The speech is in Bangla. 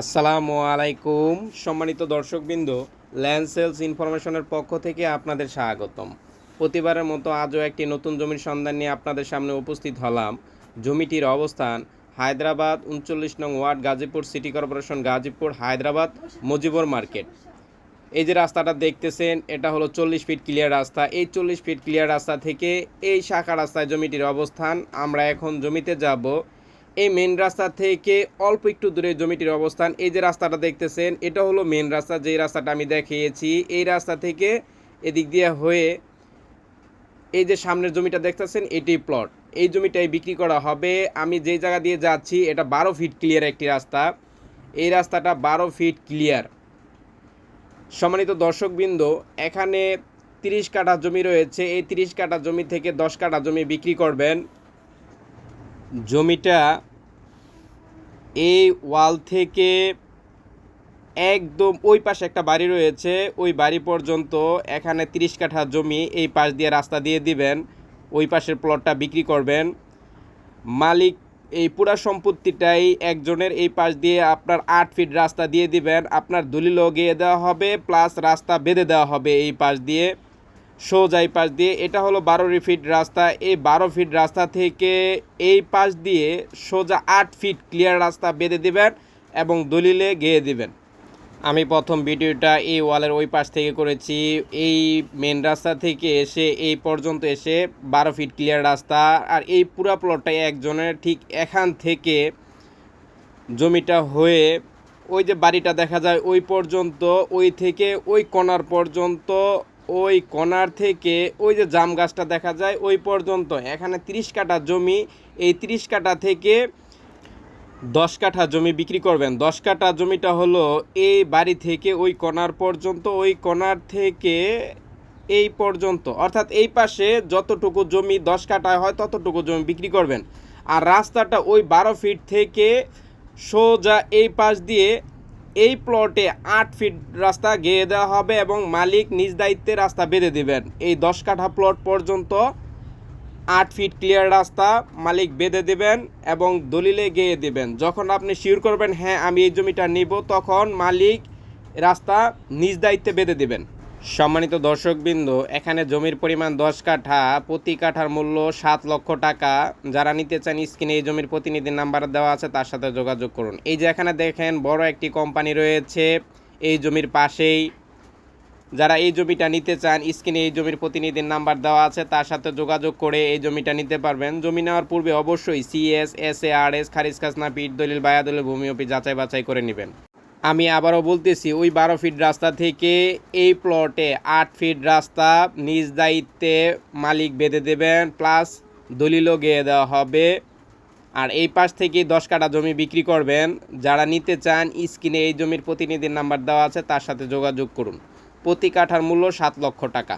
আসসালামু আলাইকুম। সম্মানিত দর্শকবৃন্দ, ল্যান্ড সেলস ইনফরমেশনের পক্ষ থেকে আপনাদের স্বাগতম। প্রতিবারের মতো আজও একটি নতুন জমির সন্ধান নিয়ে আপনাদের সামনে উপস্থিত হলাম। জমিটির অবস্থান হায়দ্রাবাদ, উনচল্লিশ নং ward, Gazipur city corporation, Gazipur, Hyderabad, Mojibor market. এই যে রাস্তাটা দেখতেছেন, এটা হলো চল্লিশ ফিট ক্লিয়ার রাস্তা। এই চল্লিশ ফিট ক্লিয়ার রাস্তা থেকে এই শাখা রাস্তায় জমিটির অবস্থান। আমরা এখন জমিতে যাব। এই মেন রাস্তা থেকে অল্প একটু দূরে জমিটির অবস্থান। এই যে রাস্তাটা দেখতেছেন, এটা হলো মেন রাস্তা। যেই রাস্তাটা আমি দেখিয়েছি, এই রাস্তা থেকে এদিক দিয়ে হয়ে এই যে সামনের জমিটা দেখতেছেন, এটি প্লট এই জমিটাই বিক্রি করা হবে। আমি যেই জায়গা দিয়ে যাচ্ছি, এটা বারো ফিট ক্লিয়ার একটি রাস্তা। এই রাস্তাটা বারো ফিট ক্লিয়ার সম্মানিত দর্শকবৃন্দ, এখানে তিরিশ কাঠা জমি রয়েছে। এই তিরিশ কাঠা জমি থেকে দশ কাঠা জমি বিক্রি করবেন। জমিটা এই ওয়াল থেকে একদম ওই পাশে একটা বাড়ি রয়েছে, ওই বাড়ি পর্যন্ত এখানে তিরিশ কাঠা জমি এই পাশ দিয়ে রাস্তা দিয়ে দিবেন, ওই পাশের প্লটটা বিক্রি করবেন। মালিক এই পুরা সম্পত্তিটাই একজনের এই পাশ দিয়ে আপনার আট ফিট রাস্তা দিয়ে দিবেন, আপনার দলিলও গিয়ে দেওয়া হবে প্লাস রাস্তা বেঁধে দেওয়া হবে এই পাশ দিয়ে। সোজা এই পাশ দিয়ে, এটা হলো বারো ফিট রাস্তা। এই বারো ফিট রাস্তা থেকে এই পাশ দিয়ে সোজা আট ফিট ক্লিয়ার রাস্তা বেঁধে দিবেন এবং দলিলে গেয়ে দিবেন। আমি প্রথম ভিডিওটা এই ওয়ালের ওই পাশ থেকে করেছি। এই মেন রাস্তা থেকে এসে এই পর্যন্ত এসে বারো ফিট ক্লিয়ার রাস্তা। আর এই পুরা প্লটটাই একজনের ঠিক এখান থেকে জমিটা হয়ে ওই যে বাড়িটা দেখা যায় ওই পর্যন্ত, ওই থেকে ওই কণার পর্যন্ত ওই কণার থেকে ওই যে জাম গাছটা দেখা যায়, ওই পর্যন্ত। এখানে তিরিশ কাঠা জমি, এই তিরিশ কাঠা থেকে দশ কাঠা জমি বিক্রি করবেন। দশ কাঠা জমিটা হলো এই বাড়ি থেকে ওই কণার পর্যন্ত, ওই কণার থেকে এই পর্যন্ত। অর্থাৎ এই পাশে যতটুকু জমি দশ কাঠায় হয়, ততটুকু জমি বিক্রি করবেন। আর রাস্তাটা ওই বারো ফিট থেকে সোজা এই পাশ দিয়ে এই প্লটে আট ফিট রাস্তা গেয়ে দেওয়া হবে এবং মালিক নিজ দায়িত্বে রাস্তা বেঁধে দেবেন। এই দশ কাঠা প্লট পর্যন্ত আট ফিট ক্লিয়ার রাস্তা মালিক বেঁধে দেবেন এবং দলিলে গেয়ে দেবেন। যখন আপনি শিওর করবেন হ্যাঁ আমি এই জমিটা নিব, তখন মালিক রাস্তা নিজ দায়িত্বে বেঁধে দেবেন। সম্মানিত দর্শকবৃন্দ, এখানে জমির পরিমাণ দশ কাঠা, প্রতি কাঠার মূল্য সাত লক্ষ টাকা। যারা নিতে চান স্ক্রিনে এই জমির প্রতিনিধির নাম্বার দেওয়া আছে, তার সাথে যোগাযোগ করুন। এই যে এখানে দেখেন, বড় একটি কোম্পানি রয়েছে এই জমির পাশেই। যারা এই জমিটা নিতে চান, স্ক্রিনে এই জমির প্রতিনিধির নাম্বার দেওয়া আছে, তার সাথে যোগাযোগ করে এই জমিটা নিতে পারবেন। জমি নেওয়ার পূর্বে অবশ্যই CS S A R S খারিজ খাসনা পিঠ দলিল বায়া দলিল ভূমি অফিস যাচাই বাছাই করে নেবেন। আমি আবারও বলতেছি, ওই বারো ফিট রাস্তা থেকে এই প্লটে আট ফিট রাস্তা নিজ দায়িত্বে মালিক বেঁধে দেবেন প্লাস দলিলও গেয়ে দেওয়া হবে। আর এই পাশ থেকে দশ কাটা জমি বিক্রি করবেন। যারা নিতে চান, স্ক্রিনে এই জমির প্রতিনিধির নাম্বার দেওয়া আছে, তার সাথে যোগাযোগ করুন। প্রতি কাঠার মূল্য সাত লক্ষ টাকা।